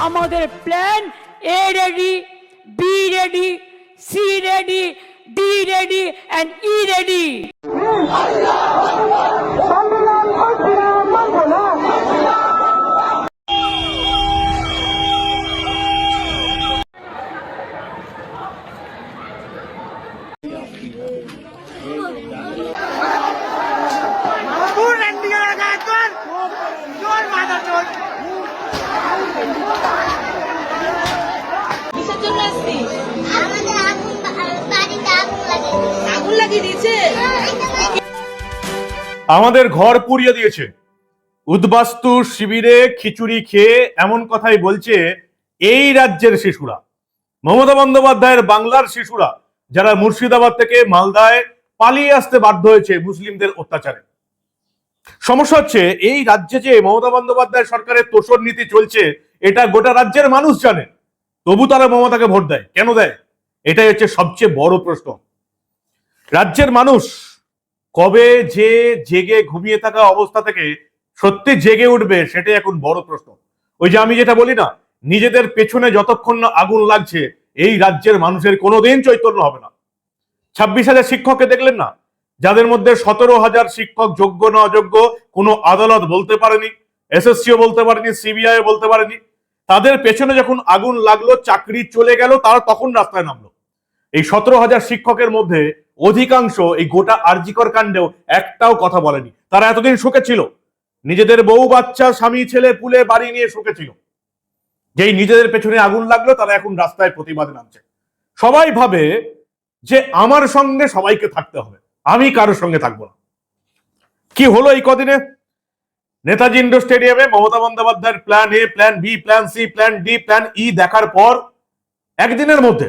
আমাদের plan A ready B ready C ready D ready and E ready আমাদের ঘর পুড়িয়ে দিয়েছে। উদ্বাস্তু শিবিরে খিচুড়ি খেয়ে এমন কথাই বলছে এই রাজ্যের শিশুরা। মমতা বন্দ্যোপাধ্যায়ের বাংলার শিশুরা, যারা মুর্শিদাবাদ থেকে মালদায় পালিয়ে আসতে বাধ্য হয়েছে মুসলিমদের অত্যাচারে। সমস্যা হচ্ছে, এই রাজ্যে যে মমতা বন্দ্যোপাধ্যায় সরকারের তোষর নীতি চলছে, এটা গোটা রাজ্যের মানুষ জানে। তবু তারা মমতাকে ভোট দেয়। কেন দেয়? এটাই হচ্ছে সবচেয়ে বড় প্রশ্ন। রাজ্যের মানুষ কবে যে জেগে ঘুমিয়ে থাকা অবস্থা থেকে সত্যি জেগে উঠবে সেটাই এখন বড় প্রশ্ন। ওই যে আমি যেটা বলি না, নিজেদের পেছনে যতক্ষণ না আগুন লাগছে, এই রাজ্যের মানুষের কোনোদিন চৈতন্য হবে না। ছাব্বিশ হাজার শিক্ষককে দেখলেন না? যাদের মধ্যে সতেরো হাজার শিক্ষক যোগ্য না অযোগ্য, কোনো আদালত বলতে পারেনি, এসএসসিও বলতে পারেনি সিবিআই বলতে পারেনি। তাদের পেছনে যখন আগুন লাগল, চাকরি চলে গেল, তারা তখন রাস্তায় নামলো। এই সতেরো হাজার শিক্ষকের মধ্যে অধিকাংশ এই গোটা আরজিকর কাণ্ডেও একটাও কথা বলেনি। তারা এতদিন সুখে ছিল। নিজেদের বউ, বাচ্চা, স্বামী, ছেলে, পুলে, বাড়ি নিয়ে সুখে ছিল। যেই নিজেদের পেছনে আগুন লাগল, তারা এখন রাস্তায় প্রতিবাদে নামছে। সবাই ভাবে যে আমার সঙ্গে সবাইকে থাকতে হবে। আমি কারোর সঙ্গে থাকব না। কি হলো এই কদিনে? নেতাজি ইন্ডোর স্টেডিয়ামে মমতা বন্দ্যোপাধ্যায়ের plan A plan B plan C plan D plan E দেখার পর একদিনের মধ্যে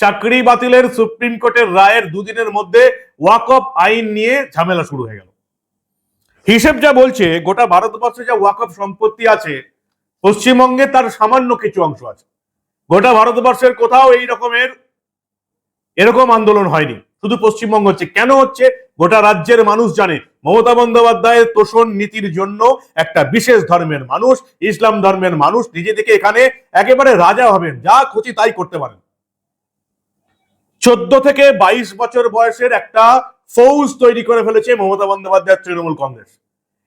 চাকরি বাতিলের সুপ্রিম কোর্টের রায়ের দুদিনের মধ্যে ওয়াকফ আইন নিয়ে ঝামেলা শুরু হয়ে গেল। হিসেব যা বলছে, গোটা ভারতবর্ষে যা ওয়াকফ সম্পত্তি আছে, পশ্চিমবঙ্গে তার সামান্য কিছু অংশ আছে। গোটা ভারতবর্ষের কোথাও এই রকমের এরকম আন্দোলন হয়নি। শুধু পশ্চিমবঙ্গ হচ্ছে। কেন হচ্ছে? গোটা রাজ্যের মানুষ জানে, মমতা বন্দ্যোপাধ্যায়ের তোষণ নীতির জন্য একটা বিশেষ ধর্মের মানুষ, ইসলাম ধর্মের মানুষ নিজে থেকে এখানে একেবারে রাজা হবেন যা খুশি তাই করতে পারেন। চোদ্দ থেকে বাইশ বছর বয়সের একটা ফৌজ তৈরি করে ফেলেছে মমতা বন্দ্যোপাধ্যায়ের তৃণমূল কংগ্রেস।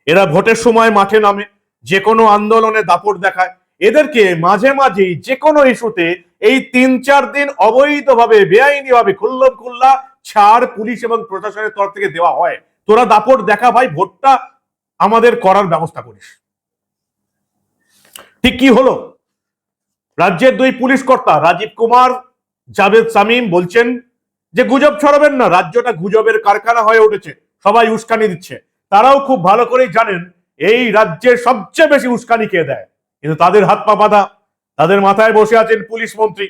এরা ভোটের সময় মাঠে নামে, যে কোনো আন্দোলনে দাপট দেখায়। এদেরকে মাঝে মাঝেই যে কোনো ইস্যুতে এই তিন চার দিন অবৈধভাবে, বেআইনিভাবে খুল্লম খুল্লা ছাড় পুলিশ এবং প্রশাসনের তরফ থেকে দেওয়া হয়। তোরা দাপট দেখা ভাই, ভোটটা আমাদের করার ব্যবস্থা করিস। ঠিক কি হলো? রাজ্যের দুই পুলিশ কর্তা রাজীব কুমার জাভেদ সামিম বলছেন যে গুজব ছড়াবেন না, রাজ্যটা গুজবের কারখানা হয়ে উঠেছে, সবাই উস্কানি দিচ্ছে। তারাও খুব ভালো করেই জানেন, এই রাজ্যের সবচেয়ে বেশি উস্কানি কে দেয়। কিন্তু তাদের হাত পা বাঁধা, তাদের মাথায় বসে আছেন পুলিশ মন্ত্রী।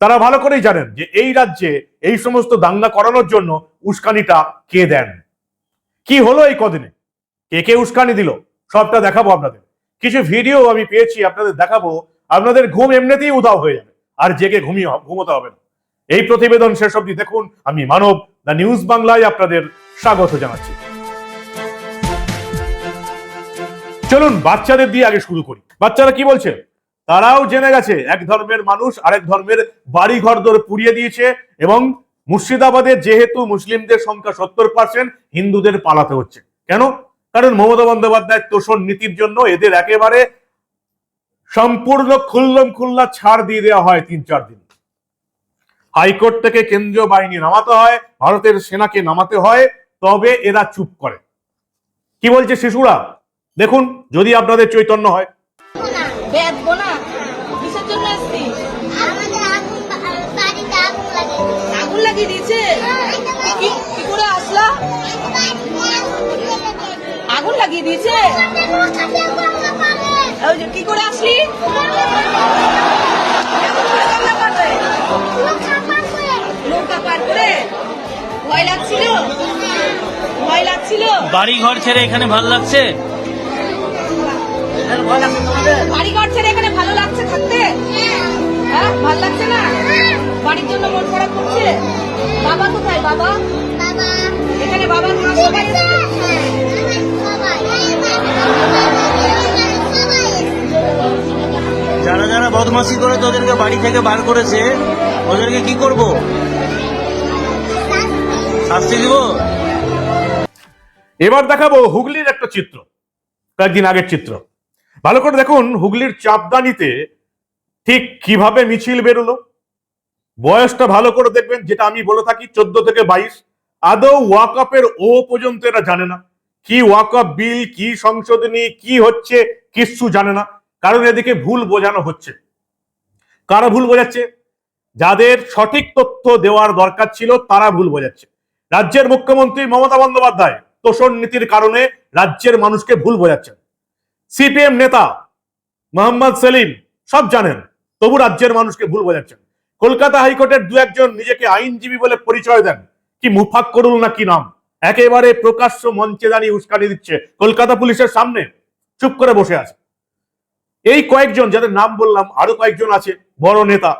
তারা ভালো করেই জানেন যে এই রাজ্যে এই সমস্ত দাঙ্গা করানোর জন্য উস্কানিটা কে দেন। কি হলো এই কদিনে? কে কে উস্কানি দিল? সবটা দেখাবো আপনাদের। কিছু ভিডিও আমি পেয়েছি, আপনাদের দেখাবো। আপনাদের ঘুম এমনিতেই উধাও হয়ে যাবে। আর জেগে ঘুমিয়ে ঘুমোতে হবে। এই প্রতিবেদন শেষ অবধি দেখুন। আমি মানব, দ্য নিউজ বাংলায় আপনাদের স্বাগত জানাচ্ছি। চলুন, বাচ্চাদের দিয়ে আগে শুরু করি। বাচ্চারা কি বলছে? তারাও জেনে গেছে, এক ধর্মের মানুষ আরেক ধর্মের বাড়ি ঘর দর পুড়িয়ে দিয়েছে এবং মুর্শিদাবাদে যেহেতু মুসলিমদের সংখ্যা সত্তর পার্সেন্ট, হিন্দুদের পালাতে হচ্ছে। কেন? কারণ মমতা বন্দ্যোপাধ্যায়ের তোষণ নীতির জন্য এদের একেবারে সম্পূর্ণ খুল্লম খুল্লা ছাড় দিয়ে দেওয়া হয় তিন চার দিন। হাইকোর্ট থেকে কেন্দ্রীয় বাহিনী নামাতে হয় ভারতের সেনাকে নামাতে হয় তবে এরা চুপ করে। কি বলছে শিশুরা? দেখুন যদি আপনাদের চৈতন্য হয়। বেদবো না কিসের জন্য আসছিস আমাদের আগুন বাড়িতে আগুন লাগে আগুন লাগিয়ে দিয়েছে? কি কি করে আসলা? নৌকা পার করে? ভয় লাগছিল? ভয় লাগছিল? বাড়ি ঘর ছেড়ে এখানে ভালো লাগছে? বাড়ি ঘর ছেড়ে এখানে ভালো লাগছে থাকতে? হ্যাঁ ভালো লাগছে না? বাড়ির জন্য মন খারাপ করছে? বাবা কোথায় বাবা? এখানে বাবা মা সবাই এসেছে। যারা বদমাসি করে তোদেরকে বাড়ি থেকে বার করেছে, ওদেরকে কি করব? শাস্তি দিব? এবার দেখাবো হুগলির একটা চিত্র, কয়েকদিন আগের চিত্র। ভালো করে দেখুন হুগলির চাপদানিতে ঠিক কীভাবে মিছিল বেরোলো। বয়সটা ভালো করে দেখবেন, যেটা আমি বলে থাকি, চোদ্দ থেকে বাইশ। আদৌ ওয়াকআপের ও পর্যন্ত এরা জানে না। কি ওয়াকআপ বিল, কি সংশোধনী, কি হচ্ছে, কিচ্ছু জানে না। কারণ এদিকে ভুল বোঝানো হচ্ছে। কারা ভুল বোঝাচ্ছে? যাদের সঠিক তথ্য দেওয়ার দরকার ছিল, তারা ভুল বোঝাচ্ছে। রাজ্যের মুখ্যমন্ত্রী মমতা বন্দ্যোপাধ্যায় তোষণ নীতির কারণে রাজ্যের মানুষকে ভুল বোঝাচ্ছেন। সিপিএম নেতা মোহাম্মদ সেলিম সব জানেন, তবু রাজ্যের মানুষকে ভুল বোঝাচ্ছেন। কলকাতা হাইকোর্টের দু একজন নিজেকে আইনজীবী বলে পরিচয় দেন, কি মুফাক করুল না কি নাম? একেবারে প্রকাশ্য মঞ্চে দাঁড়িয়ে উস্কানি দিচ্ছে কলকাতা পুলিশের সামনে। চুপ করে বসে আছে। এই কয়েকজন, যাদের নাম বললাম, আরও কয়েকজন আছে, বড় নেতা,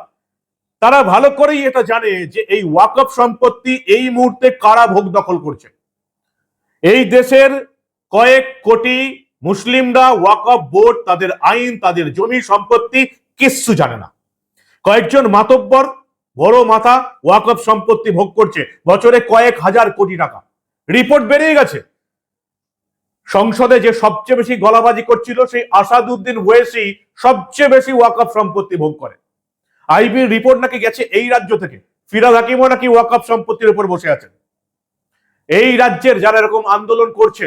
তারা ভালো করেই এটা জানে যে এই ওয়াকফ সম্পত্তি এই মুহূর্তে কারা ভোগ দখল করছে। এই দেশের কয়েক কোটি মুসলিমরা ওয়াকফ বোর্ড, তাদের আইন, তাদের জমি সম্পত্তি কিচ্ছু জানে না। কয়েকজন মাতব্বর, বড় মাথা ওয়াকফ সম্পত্তি ভোগ করছে, বছরে কয়েক হাজার কোটি টাকা। রিপোর্ট বেরিয়ে গেছে। সংসদে যে সবচেয়ে বেশি গলাবাজি করছিল সেই আসাদুদ্দিন ওয়েসি সবচেয়ে বেশি ওয়াকফ সম্পত্তি ভোগ করে আইবির রিপোর্ট নাকি গেছে এই রাজ্য থেকে। ফিরাদ হাকিমও নাকি ওয়াকফ সম্পত্তির উপর বসে আছেন। এই রাজ্যের যারা এরকম আন্দোলন করছে,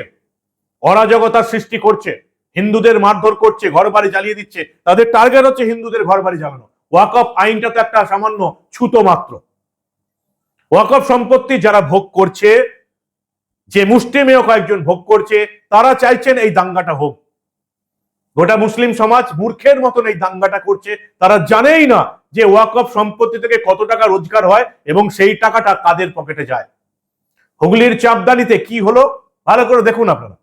অরাজকতার সৃষ্টি করছে, হিন্দুদের মারধর করছে ঘর বাড়ি জ্বালিয়ে দিচ্ছে, তাদের টার্গেট হচ্ছে হিন্দুদের ঘর বাড়ি জ্বালানো। ওয়াকফ আইনটা তো একটা সামান্য ছুতো মাত্র। ওয়াকফ সম্পত্তি যারা ভোগ করছে যে মুসলিমেও কয়েকজন ভোগ করছে, তারা চাইছেন এই দাঙ্গাটা হোক। গোটা মুসলিম সমাজ মূর্খের মতন এই দাঙ্গাটা করছে। তারা জানেই না যে ওয়াকফ সম্পত্তি থেকে কত টাকা রোজগার হয় এবং সেই টাকাটা কাদের পকেটে যায়। হুগলির চাপদানিতে কি হলো? ভালো করে দেখুন আপনারা।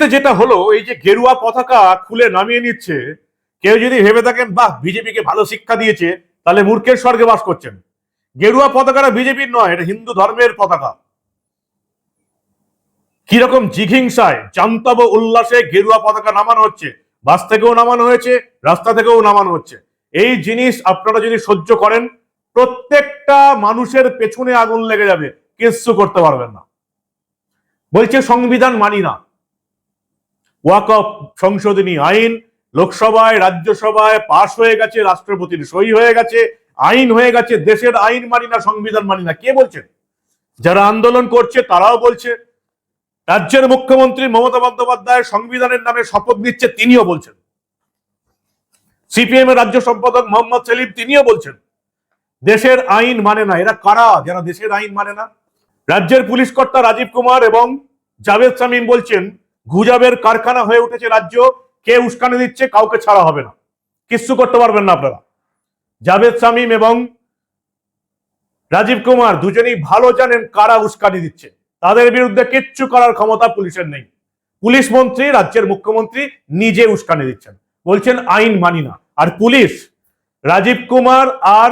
হুগলিতে যেটা হলো, এই যে গেরুয়া পতাকা খুলে নামিয়ে নিচ্ছে, কেউ যদি ভেবে থাকেন, বাহ, বিজেপিকে ভালো শিক্ষা দিয়েছে তাহলে মূর্খের স্বর্গে বাস করছেন। গেরুয়া পতাকাটা বিজেপির নয়, এটা হিন্দু ধর্মের পতাকা। কীরকম জিঘিংসায় জান্তব উল্লাসে গেরুয়া পতাকা নামানো হচ্ছে। বাস থেকেও নামানো হয়েছে, রাস্তা থেকেও নামানো হচ্ছে। এই জিনিস আপনারা যদি সহ্য করেন, প্রত্যেকটা মানুষের পেছনে আগুন লেগে যাবে, কিচ্ছু করতে পারবেন না। বলছে, সংবিধান মানি না। ওয়াকফ সংশোধনী আইন, লোকসভায়, রাজ্যসভায় পাশ হয়ে গেছে, রাষ্ট্রপতির সই হয়ে গেছে, আইন হয়ে গেছে, দেশের আইন মানি না, সংবিধান মানি না, কে বলছেন যারা আন্দোলন করছে, তারাও বলছে। রাজ্যের মুখ্যমন্ত্রী মমতা বন্দ্যোপাধ্যায় সংবিধানের নামে শপথ নিচ্ছে, তিনিও বলছেন। সিপিএম এর রাজ্য সম্পাদক মোহাম্মদ সেলিম, তিনিও বলছেন। দেশের আইন মানে না, এরা কারা? যারা দেশের আইন মানে না। রাজ্যের পুলিশ কর্তা রাজীব কুমার এবং জাভেদ শামীম বলছেন গুজবের কারখানা হয়ে উঠেছে রাজ্য, কে উস্কানি দিচ্ছে কাউকে ছাড়া হবে না। কিচ্ছু করতে পারবেন না আপনারা। জাভেদ শামীম এবং রাজীব কুমার দুজনেই ভালো জানেন কারা উস্কানি দিচ্ছে। তাদের বিরুদ্ধে কিচ্ছু করার ক্ষমতা পুলিশের নেই। পুলিশ মন্ত্রী, রাজ্যের মুখ্যমন্ত্রী নিজে উস্কানি দিচ্ছেন। বলছেন আইন মানি না। আর পুলিশ, রাজীব কুমার আর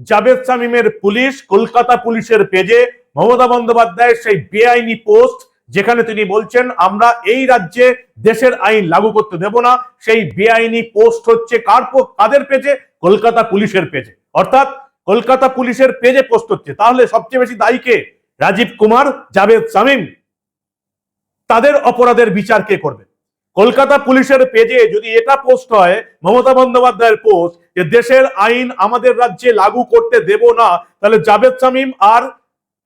জাভেদ শামীমের পুলিশ কলকাতা পুলিশের পেজে মমতা বন্দ্যোপাধ্যায়ের সেই বেআইনি পোস্ট যেখানে তিনি বলছেন, আমরা এই রাজ্যে দেশের আইন লাগু করতে দেব না। সেই বেআইনি পোস্ট হচ্ছে কার কাদের পেজে? কলকাতা পুলিশের পেজে। অর্থাৎ কলকাতা পুলিশের পেজে পোস্ট হচ্ছে। তাহলে সবচেয়ে বেশি দায়ী কে? রাজীব কুমার, জাভেদ সামিম তাদের অপরাধের বিচার কে করবে? কলকাতা পুলিশের পেজে যদি এটা পোস্ট হয়, মমতা বন্দ্যোপাধ্যায়ের পোস্ট, যে দেশের আইন আমাদের রাজ্যে লাগু করতে দেব না, তাহলে জাভেদ সামিম আর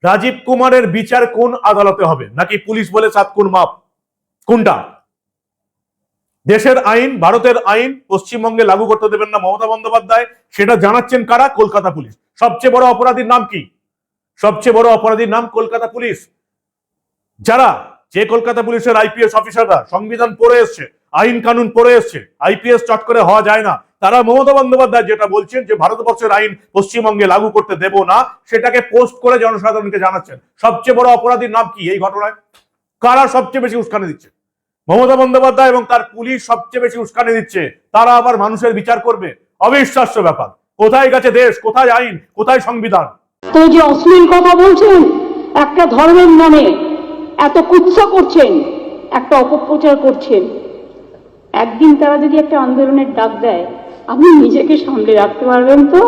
রাজীব কুমারের বিচার কোন আদালতে হবে? নাকি পুলিশ বলে সাত কোন মাপ? কোনটা? দেশের আইন, ভারতের আইন, পশ্চিমবঙ্গে লাগু করতে দেবেন না মমতা বন্দ্যোপাধ্যায়, সেটা জানাচ্ছেন কারা? কলকাতা পুলিশ। সবচেয়ে বড় অপরাধীর নাম কি? সবচেয়ে বড় অপরাধীর নাম কলকাতা পুলিশ। যারা? যে কলকাতা পুলিশের আইপিএস অফিসাররা, সংবিধান পড়ে এসছে। আইন কানুন পড়ে এসছে আইপিএস চট করে হওয়া যায় না। তারা মমতা বন্দ্যোপাধ্যায় যেটা বলছেন যে ভারতবর্ষের আইন পশ্চিমবঙ্গে লাগু করতে দেব না, সেটাকে পোস্ট করে জনসাধারণকে জানাচ্ছেন। সবচেয়ে বড় অপরাধীর নাম কি এই ঘটনায়? কারা সবচেয়ে বেশি উস্কানি দিচ্ছে? মমতা বন্দ্যোপাধ্যায় এবং তার পুলিশ সবচেয়ে বেশি উস্কানি দিচ্ছে। তারা আবার মানুষের বিচার করবে। অবিশ্বাস্য ব্যাপার। কোথায় গেছে দেশ? কোথায় আইন? কোথায় সংবিধান? তো যে অশ্লীল কথা বলছেন, একটা ধর্মের নামে এত কুৎসা করছেন, একটা অপপ্রচার করছেন। একদিন তারা যদি একটা আন্দোলনের ডাক দেয় আপনি নিজেকে সামলে রাখতে পারবেন তো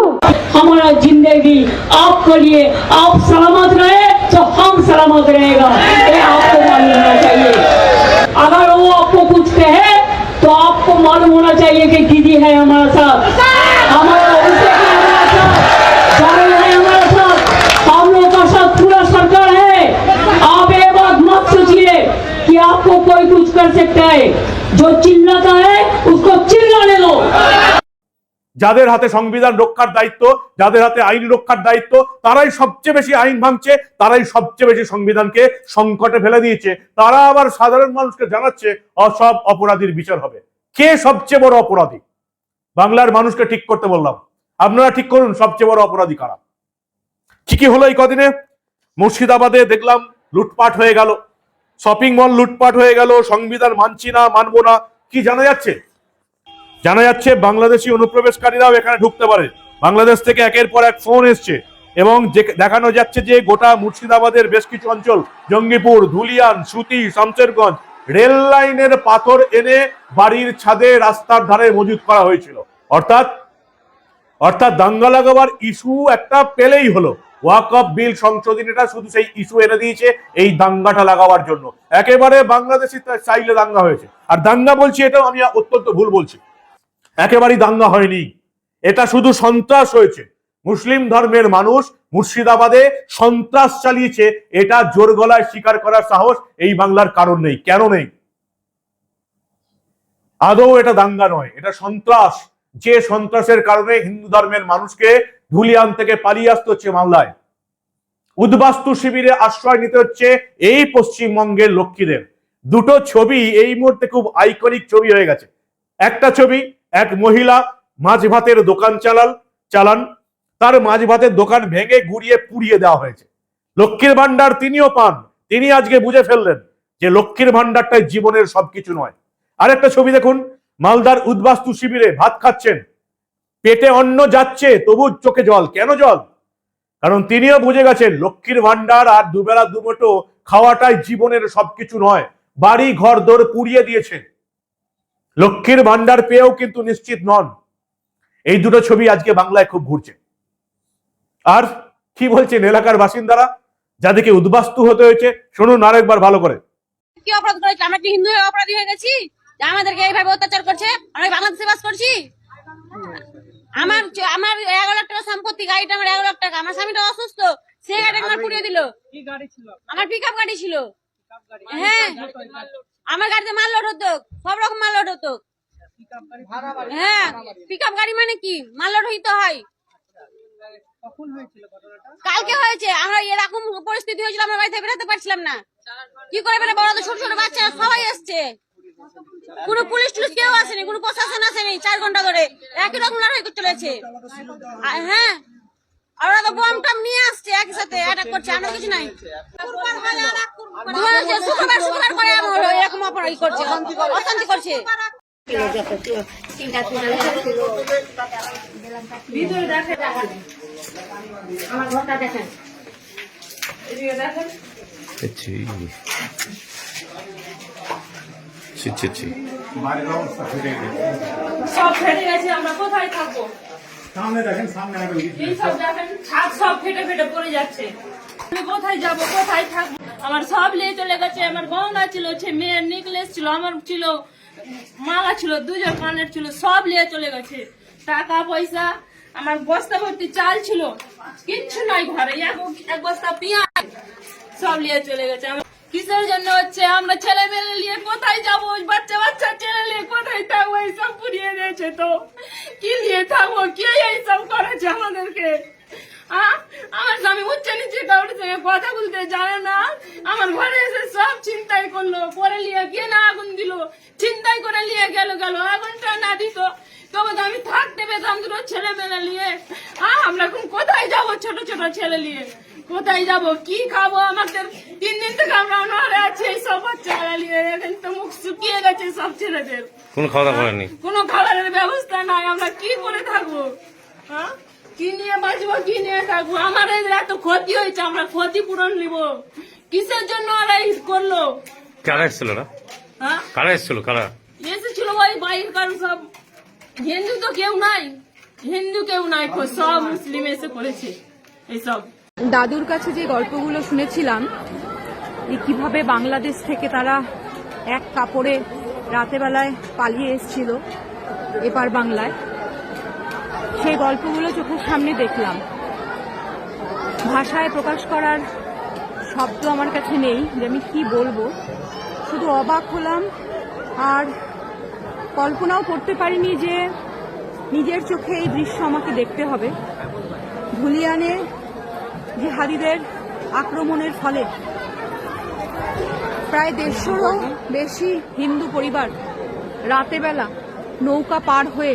हमारा जिंदगी आपके लिए आप सलामत रहे तो हम सलामत रहेगा ये आपको मालूम होना चाहिए अगर वो आपको कुछ कहे तो आपको मालूम होना चाहिए कि दीदी है हमारा साथ हमारा अभिषेक है हमारा साथ चारण है हमारा साथ हम लोग का साथ पूरा सरकार है आप ये बात मत सोचिए कि आपको कोई कुछ कर सकता है जो चिल्लाता है उसको चिल्लाने दो যাদের হাতে সংবিধান রক্ষার দায়িত্ব যাদের হাতে আইন রক্ষার দায়িত্ব তারাই সবচেয়ে বেশি আইন ভাঙছে তারাই সবচেয়ে বেশি সংবিধানকে সংকটে ফেলে দিয়েছে তারা আবার সাধারণ মানুষকে জানাচ্ছে অসব অপরাধীর বিচার হবে কে সবচেয়ে বড় অপরাধী বাংলার মানুষকে ঠিক করতে বললাম আপনারা ঠিক করুন সবচেয়ে বড় অপরাধী কারা কি কি হলো এই কদিনে মুর্শিদাবাদে দেখলাম লুটপাট হয়ে গেল শপিং মল লুটপাট হয়ে গেল, সংবিধান মানছি না, মানবো না, কি জানা যাচ্ছে? জানা যাচ্ছে বাংলাদেশি অনুপ্রবেশকারীরাও এখানে ঢুকতে পারে। বাংলাদেশ থেকে একের পর এক ফোন এসছে এবং দেখানো যাচ্ছে যে গোটা মুর্শিদাবাদের বেশ কিছু অঞ্চল, জঙ্গিপুর, ধুলিয়ান সুতি শামসেরগঞ্জ রেল লাইনের পাথর এনে বাড়ির ছাদে রাস্তার ধারে মজুত করা হয়েছিল। অর্থাৎ অর্থাৎ দাঙ্গা লাগাবার ইস্যু একটা পেলেই হলো। ওয়াক অফ বিল সংশোধন, এটা শুধু সেই ইস্যু এনে দিয়েছে, এই দাঙ্গাটা লাগাবার জন্য। একেবারে বাংলাদেশি দাঙ্গা হয়েছে। আর দাঙ্গা বলছি, এটাও আমি অত্যন্ত ভুল বলছি। একেবারেই দাঙ্গা হয়নি। এটা শুধু সন্ত্রাস হয়েছে। মুসলিম ধর্মের মানুষ মুর্শিদাবাদে সন্ত্রাস চালিয়েছে। এটা জোর গলায় স্বীকার করার সাহস এই বাংলার কারণ নেই। কেন নেই? আদৌ এটা দাঙ্গা নয়। এটা সন্ত্রাস। যে সন্ত্রাসের কারণে হিন্দু ধর্মের মানুষকে ধুলিয়ান থেকে পালিয়ে আসতে হচ্ছে মামলায় উদ্বাস্তু শিবিরে আশ্রয় নিতে হচ্ছে এই পশ্চিমবঙ্গের লক্ষ্মীদের। দুটো ছবি এই মুহূর্তে খুব আইকনিক ছবি হয়ে গেছে। একটা ছবি, এক মহিলা মাছ ভাতের দোকান চালাল, চালান। তার মাছ ভাতের দোকান ভেঙে গুড়িয়ে পুড়িয়ে দেওয়া হয়েছে। লক্ষ্মীর ভান্ডার তিনিও পান। তিনি আজকে বুঝে ফেললেন যে লক্ষ্মীর ভান্ডারটাই জীবনের সবকিছু নয়। আরেকটা ছবি দেখুন, মালদার উদ্বাস্তু শিবিরে ভাত খাচ্ছেন। পেটে অন্ন যাচ্ছে তবু চোখে জল। কেন জল? কারণ তিনিও বুঝে গেছেন, লক্ষ্মীর ভান্ডার আর দুবেলা দুমোটো খাওয়াটাই জীবনের সবকিছু নয়, বাড়ি, ঘর, দোর পুড়িয়ে দিয়েছে লক্ষ্মীর ভান্ডার পেয়েও কিন্তু নিশ্চিত নন। এই দুটো ছবি আজকে বাংলায় খুব ঘুরছে। আর কি বলছেন এলাকার বাসিন্দারা? যাদেরকে উদ্বাস্তু হতে হয়েছে, শুনুন আরেকবার ভালো করে। কি অপরাধ আমরা কি হিন্দু অপরাধী হয়ে গেছি? আমাদেরকে এইভাবে অত্যাচার করছে? আমরা বাংলাদেশে বাস করছি? আমার আমার এগারো লাখ টাকা সম্পত্তি গাড়িটা আমার এগারো লাখ টাকা। আমার স্বামীটা অসুস্থ সে গাড়ি আমার পুড়িয়ে দিল। আমার পিক গাড়ি ছিল। হ্যাঁ। আমার গাড়িতে মাল লোড হতো সব রকম মাল লোড হতো। হ্যাঁ পিক গাড়ি মানে কি? মাল লোড হইতে হয়। কালকে হয়েছে। আমরা এরকম পরিস্থিতি হয়েছিল আমরা বাড়িতে বেরোতে পারছিলাম না। কি করে পেলে বড় ছোট ছোট বাচ্চা সবাই এসছে কোনো পুলিশ টুলিশ কেউ আসেনি কোনো প্রশাসন আসেনি চার ঘণ্টা ধরে। একই রকম লড়াই করতে চলেছে। আর হ্যাঁ। আর ওরা তো বম টম নিয়ে আসছে একই সাথে অ্যাটাক করছে আমরা কিছু নাই। শুক্রবার শুক্রবার করে এমন হলো, এরকম অপরাধ করছে অশান্তি করছে। ছি ছি ছি। সব ফেটে গেছে আমরা কোথায় থাকব? এই সব দেখেন ছাদ সব ফেটে ফেটে পড়ে যাচ্ছে। আমি কোথায় যাব কোথায় থাকব? আমার সব নিয়ে চলে গেছে আমার গঙ্গা ছিল মেয়ের নেকলেস ছিল আমার ছিল মালা ছিল দুজন কানের ছিল সব নিয়ে চলে গেছে। টাকা পয়সা আমার বস্তা ভর্তি চাল ছিল কিচ্ছু নাই ঘরে এক এক বস্তা পেঁয়াজ সব নিয়ে চলে গেছে। আমার কিসের জন্য হচ্ছে, আমরা ছেলে মেয়ে নিয়ে কোথায় যাব? বাচ্চা বাচ্চা ছেলে নিয়ে কোথায় থাকব? এইসব পুড়িয়ে দিয়েছে তো। কি নিয়ে থাকব? কে এইসব করেছে আমাদেরকে? আমার স্বামী উচ্চ নিচে কাউর সঙ্গে কথা বলতে জানে না। আমার ঘরে এসে সব চিন্তাই করল, পরে নিয়ে গিয়ে না আগুন দিল। চিন্তাই করে নিয়ে গেল গেল, আগুনটা না দিত। তবে তো আমি থাকতে পেতাম দুটো ছেলে মেলে নিয়ে আমরা এখন কোথায় যাব ছোট ছোট ছেলে নিয়ে? কোথায় যাব? কি খাব? আমাদের তিন দিন থেকে আমরা অনাহারে আছি এই সব বাচ্চারা নিয়ে তো মুখ শুকিয়ে গেছে সব ছেলেদের। কোনো খাওয়া দাওয়া করেনি? কোনো খাবারের ব্যবস্থা নাই। আমরা কি করে থাকব? হ্যাঁ? কি নিয়ে বাঁচবো কি নিয়ে থাকব? এই এত ক্ষতি হয়েছে আমরা ক্ষতিপূরণ নিব। কিসের জন্য ওরা করল? কারা এসেছিল না হ্যাঁ? কারা এসেছিল? কারা? এসেছিল ওই বাইর কারণ সব। হিন্দু তো কেউ নাই। হিন্দু কেউ নাই সব মুসলিম এসে করেছে। এইসব দাদুর কাছে যে গল্পগুলো শুনেছিলাম কীভাবে বাংলাদেশ থেকে তারা এক কাপড়ে রাতেবেলায় পালিয়ে এসেছিল এপার বাংলায়, সেই গল্পগুলো চোখের সামনে দেখলাম। ভাষায় প্রকাশ করার শব্দ আমার কাছে নেই, যে আমি কি বলব। শুধু অবাক হলাম আর কল্পনাও করতে পারিনি যে নিজের চোখে এই দৃশ্য আমাকে দেখতে হবে। ধুলিয়ানে জিহাদিদের আক্রমণের ফলে প্রায় দেড়শোরও বেশি হিন্দু পরিবার রাতেবেলা নৌকা পার হয়ে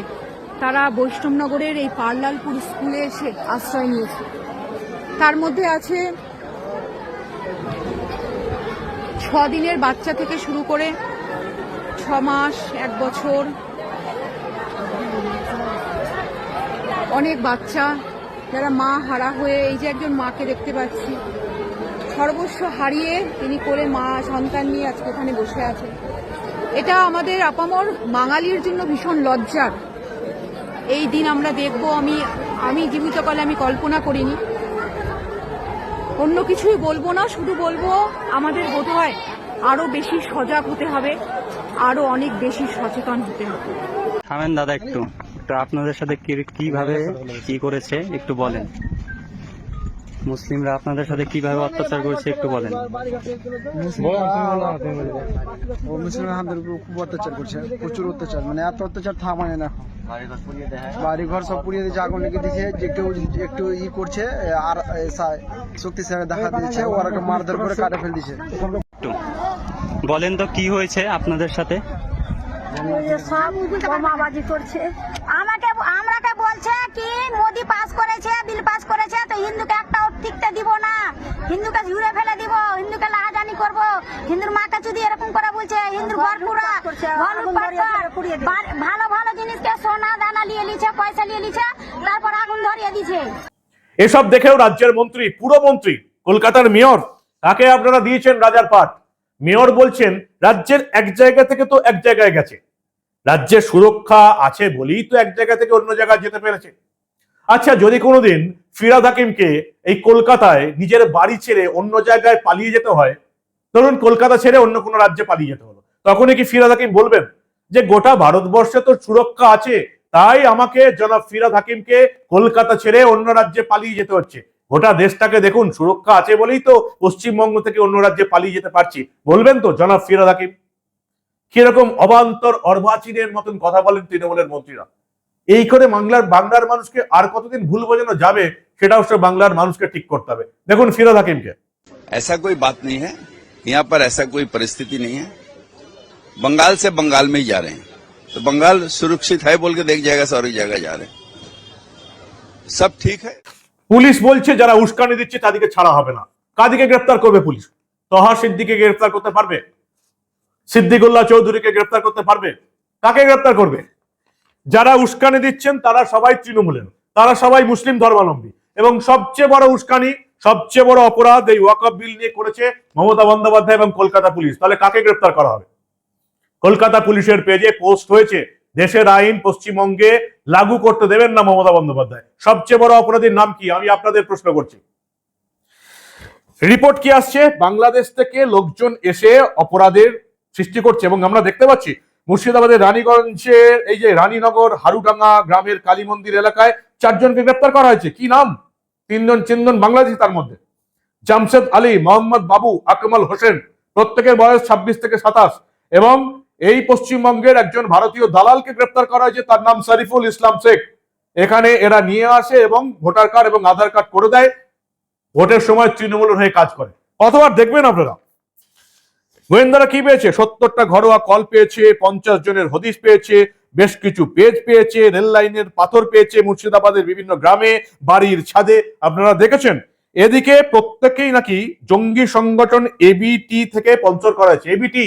তারা বৈষ্ণবনগরের এই পারলালপুর স্কুলে এসে আশ্রয় নিয়েছে। তার মধ্যে আছে ছ দিনের বাচ্চা থেকে শুরু করে ছ মাস এক বছর, অনেক বাচ্চা যারা মা হারা হয়ে এই যে একজন মাকে দেখতে পাচ্ছি, সর্বস্ব হারিয়ে তিনি করে মা সন্তান নিয়ে আজকে ওখানে বসে আছে। এটা আমাদের আপামর বাঙালির জন্য ভীষণ লজ্জার। এই দিন আমরা দেখব, আমি আমি জীবিত কালে আমি কল্পনা করিনি। অন্য কিছুই বলব না, শুধু বলব আমাদের বোধ হয় আরও বেশি সজাগ হতে হবে, আরও অনেক বেশি সচেতন হতে হবে। দাদা একটু। তো আপনাদের সাথে কীভাবে কি করেছে একটু বলেন। মুসলিমরা আপনাদের সাথে কীভাবে অত্যাচার করেছে একটু বলেন। আমাদের খুব অত্যাচার করছে প্রচুর অত্যাচার মানে এত অত্যাচার থামায় না। বাড়ি ঘর সব পুড়িয়ে দিয়েছে আগুন লেগে দিয়েছে যে কেউ একটু ই করছে আর এ, সা- দেখা দিয়েছে ওরা মারধর করে কাটে ফেল দিয়েছে একটু বলেন তো কি হয়েছে আপনাদের সাথে? সব বোমাবাজি করছে। আমাকে আমরাকে বলছে কি মোদি পাস করেছে বিল পাস করেছে তো হিন্দুকে একটাও টিকতে দিব না। হিন্দুকে ঝুড়ে ফেলে দিব হিন্দুকে লাহাজানি করব। হিন্দুর মাকে যদি এরকম করে বলছে হিন্দুর ঘর পুরা ঘর। বা- ভালো ভালো জিনিসকে সোনা দানা নিয়ে নিছে পয়সা নিয়ে নিছে তারপর আগুন ধরিয়ে দিছে। এসব দেখেও রাজ্যের মন্ত্রী পুরো মন্ত্রী কলকাতার মেয়র তাকে আপনারা দিয়েছেন রাজার পাঠ? মেয়র বলছেন রাজ্যের এক জায়গা থেকে তো এক জায়গায় গেছে। রাজ্যের সুরক্ষা আছে বলেই তো এক জায়গা থেকে অন্য জায়গায় যেতে পেরেছে। আচ্ছা যদি কোনোদিন ফিরাদ হাকিমকে এই কলকাতায় নিজের বাড়ি ছেড়ে অন্য জায়গায় পালিয়ে যেতে হয়, ধরুন কলকাতা ছেড়ে অন্য কোনো রাজ্যে পালিয়ে যেতে হলো, তখনই কি ফিরাদ হাকিম বলবেন যে, গোটা ভারতবর্ষে তো সুরক্ষা আছে, তাই আমাকে জনাব ফিরাদ হাকিমকে কলকাতা ছেড়ে অন্য রাজ্যে পালিয়ে যেতে হচ্ছে। গোটা দেশটাকে দেখুন, সুরক্ষা আছে বলেই তো পশ্চিমবঙ্গ থেকে অন্য রাজ্যে পালিয়ে যেতে পারছি। বলবেন তো, জনাব ফিরাদ হাকিম? কিরকম অবান্তর অর্বাচীনের মতন কথা বলেন তৃণমূলের মন্ত্রীরা এই করে বাংলার বাংলার মানুষকে আর কতদিন ভুল বোঝানো যাবে সেটা অবশ্য বাংলার মানুষকে ঠিক করতে হবে দেখুন ফিরাদ হাকিমকে ऐसा कोई बात नहीं है यहाँ पर ऐसा कोई परिस्थिति नहीं है बंगाल से बंगाल में ही जा रहे हैं तो बंगाल सुरक्षित है बोल के देख जाएगा सारी जगह जा रहे हैं सब ठीक है পুলিশ বলছে যারা উস্কানি দিচ্ছে তাদেরকে ছাড়া হবে না কাদিকে গ্রেপ্তার করবে পুলিশ তহা সিদ্দিকে গ্রেপ্তার করতে পারবে সিদ্দিকুল্লাহ চৌধুরীকে গ্রেপ্তার করতে পারবে? কাকে গ্রেপ্তার করবে? যারা উস্কানি দিচ্ছেন, তারা সবাই তৃণমূলের। তারা সবাই মুসলিম ধর্মাবলম্বী। এবং সবচেয়ে বড় উস্কানি, সবচেয়ে বড় অপরাধ এই ওয়াকফ বিল নিয়ে করেছে মমতা বন্দ্যোপাধ্যায় এবং কলকাতা পুলিশ। তাহলে কাকে গ্রেপ্তার করা হবে? কলকাতা পুলিশের পেজে পোস্ট হয়েছে, দেশের আইন পশ্চিমবঙ্গে লাগু করতে দেবেন না মমতা বন্দ্যোপাধ্যায়। সবচেয়ে বড় অপরাধীর নাম কি? আমি আপনাদের প্রশ্ন করছি। রিপোর্ট কি আসছে? বাংলাদেশ থেকে লোকজন এসে অপরাধের সৃষ্টি করছে এবং আমরা দেখতে পাচ্ছি মুর্শিদাবাদের রানীগঞ্জের এই যে রানীনগর হারুডাঙ্গা গ্রামের কালী মন্দির এলাকায় চারজনকে গ্রেপ্তার করা হয়েছে। কি নাম? তিনজন তিনজন বাংলাদেশি তার মধ্যে। জামশেদ আলী, মোহাম্মদ বাবু, আকমল হোসেন, প্রত্যেকের বয়স ছাব্বিশ থেকে সাতাশ এবং এই পশ্চিমবঙ্গের একজন ভারতীয় দালালকে গ্রেপ্তার করা হয়েছে, তার নাম শরীফুল ইসলাম শেখ। এখানে এরা নিয়ে আসে এবং ভোটার কার্ড এবং আধার কার্ড করে দেয়। ভোটের সময় তৃণমূলের হয়ে কাজ করে। অথবা দেখবেন আপনারা? গোয়েন্দারা কি পেয়েছে? সত্তরটা ঘরোয়া কল পেয়েছে, পঞ্চাশ জনের হদিশ পেয়েছে, বেশ কিছু পেজ পেয়েছে, রেল লাইনের পাথর পেয়েছে মুর্শিদাবাদের বিভিন্ন গ্রামে, বাড়ির ছাদে। আপনারা দেখেছেন? এদিকে প্রত্যেকেই নাকি জঙ্গি সংগঠন এবিটি থেকে পঞ্চর করা ABT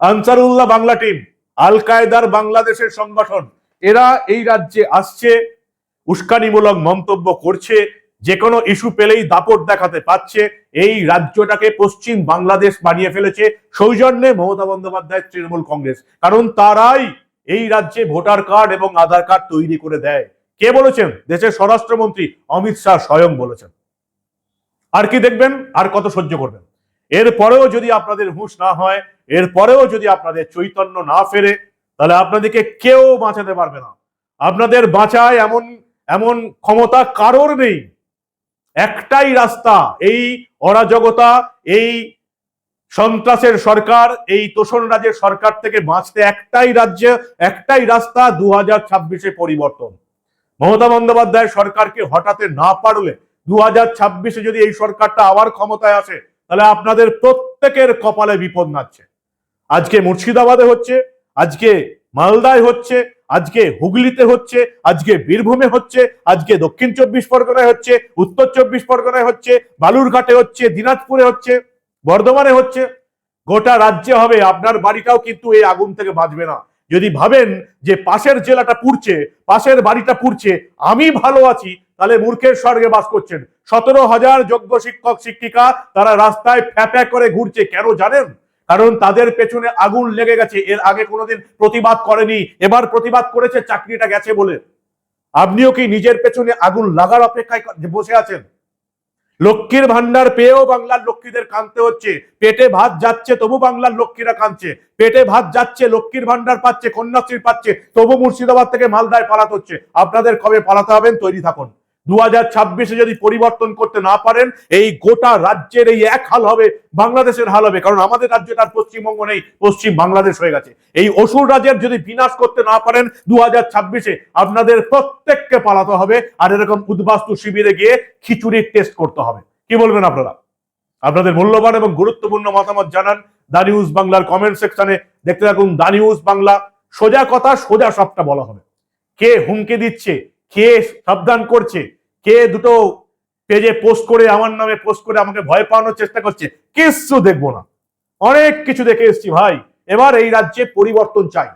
Ansarullah Bangla team al কায়দার বাংলাদেশের সংগঠন। এরা এই রাজ্যে আসছে, উস্কানিমূলক মন্তব্য করছে যে কোনো ইস্যু পেলেই দাপট দেখাতে পাচ্ছে এই রাজ্যটাকে পশ্চিম বাংলাদেশ বানিয়ে ফেলেছে সৌজন্যে মমতা বন্দ্যোপাধ্যায় তৃণমূল কংগ্রেস। কারণ তারাই এই রাজ্যে ভোটার কার্ড এবং আধার কার্ড তৈরি করে দেয়। কে বলেছেন? দেশের স্বরাষ্ট্রমন্ত্রী অমিত শাহ স্বয়ং বলেছেন। আর কি দেখবেন? আর কত সহ্য করবেন? এরপরেও যদি আপনাদের হুঁশ না হয় এরপরেও যদি আপনাদের চৈতন্য না ফেরে, তাহলে আপনাদেরকে কেউ বাঁচাতে পারবে না। আপনাদের বাঁচায় এমন এমন ক্ষমতা কারোর নেই একটাই রাস্তা, এই অরাজকতা, এই সন্ত্রাসের সরকার, এই তোষণ রাজের সরকার থেকে বাঁচতে একটাই রাজ্য, একটাই রাস্তা দু হাজার ছাব্বিশে পরিবর্তন। মমতা বন্দ্যোপাধ্যায় সরকারকে হটাতে না পারলে দু হাজার ছাব্বিশে যদি এই সরকারটা আবার ক্ষমতায় আসে, তাহলে আপনাদের প্রত্যেকের কপালে বিপদ নাচ্ছে। আজকে মুর্শিদাবাদে হচ্ছে, আজকে মালদায় হচ্ছে আজকে হুগলিতে হচ্ছে, আজকে বীরভূমে হচ্ছে, আজকে দক্ষিণ চব্বিশ পরগনায় হচ্ছে, উত্তর চব্বিশ পরগনায় হচ্ছে, বালুরঘাটে হচ্ছে, দিনাজপুরে হচ্ছে, বর্ধমানে হচ্ছে, গোটা রাজ্যে হবে। আপনার বাড়িটাও কিন্তু এই আগুন থেকে বাঁচবে না। যদি ভাবেন যে পাশের জেলাটা পুড়ছে, পাশের বাড়িটা পুড়ছে, আমি ভালো আছি, তাহলে মূর্খের স্বর্গে বাস করছেন। সতেরো হাজার যোগ্য শিক্ষক, শিক্ষিকা, তারা রাস্তায় ফ্যাপা করে ঘুরছে, কেন জানেন? কারণ তাদের পেছনে আগুন লেগে গেছে। এর আগে কোনোদিন প্রতিবাদ করেনি। এবার প্রতিবাদ করেছে, চাকরিটা গেছে বলে। আপনিও কি নিজের পেছনে আগুন লাগার অপেক্ষায় বসে আছেন? লক্ষ্মীর ভান্ডার পেয়েও বাংলার লক্ষ্মীদের কাঁদতে হচ্ছে। পেটে ভাত যাচ্ছে, তবু বাংলার লক্ষ্মীরা কাঁদছে। পেটে ভাত যাচ্ছে, লক্ষ্মীর ভান্ডার পাচ্ছে, কন্যাশ্রী পাচ্ছে, তবু মুর্শিদাবাদ থেকে মালদায় পালাতে হচ্ছে। আপনাদের কবে পালাতে হবেন? তৈরি থাকুন। দু হাজার ছাব্বিশে যদি পরিবর্তন করতে না পারেন, এই গোটা রাজ্যের এই এক হাল হবে, বাংলাদেশের হাল হবে। কারণ আমাদের রাজ্যে তার পশ্চিমবঙ্গ নেই, পশ্চিম বাংলাদেশ হয়ে গেছে। এই অসুর রাজ্যের যদি বিনাশ করতে না পারেন দু হাজার ছাব্বিশে আপনাদের প্রত্যেককে পালাতে হবে। আর এরকম উদ্বাস্তু শিবিরে গিয়ে খিচুড়ির টেস্ট করতে হবে। কি বলবেন আপনারা? আপনাদের মূল্যবান এবং গুরুত্বপূর্ণ মতামত জানান দা নিউজ বাংলার কমেন্ট সেকশনে। দেখতে থাকুন দা নিউজ বাংলা। সোজা কথা, সোজা সবটা বলা হবে। কে হুমকি দিচ্ছে? কে সাবধান করছে? কে দুটো পেজে পোস্ট করে, আমার নামে পোস্ট করে আমাকে ভয় পাওয়ানোর চেষ্টা করছে? কিচ্ছু দেখব না। অনেক কিছু দেখে এসছি ভাই। এবার এই রাজ্যে পরিবর্তন চাই।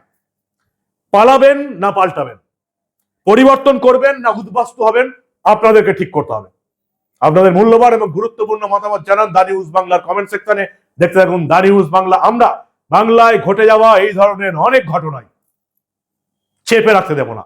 পালাবেন না পাল্টাবেন? পরিবর্তন করবেন না উদ্বাস্তু হবেন? আপনাদেরকে ঠিক করতে হবে। আপনাদের মূল্যবান এবং গুরুত্বপূর্ণ মতামত জানান দা নিউজ বাংলার কমেন্ট সেকশনে দেখতে থাকুন দা নিউজ বাংলা। আমরা বাংলায় ঘটে যাওয়া এই ধরনের অনেক ঘটনায় চেপে রাখতে দেব না।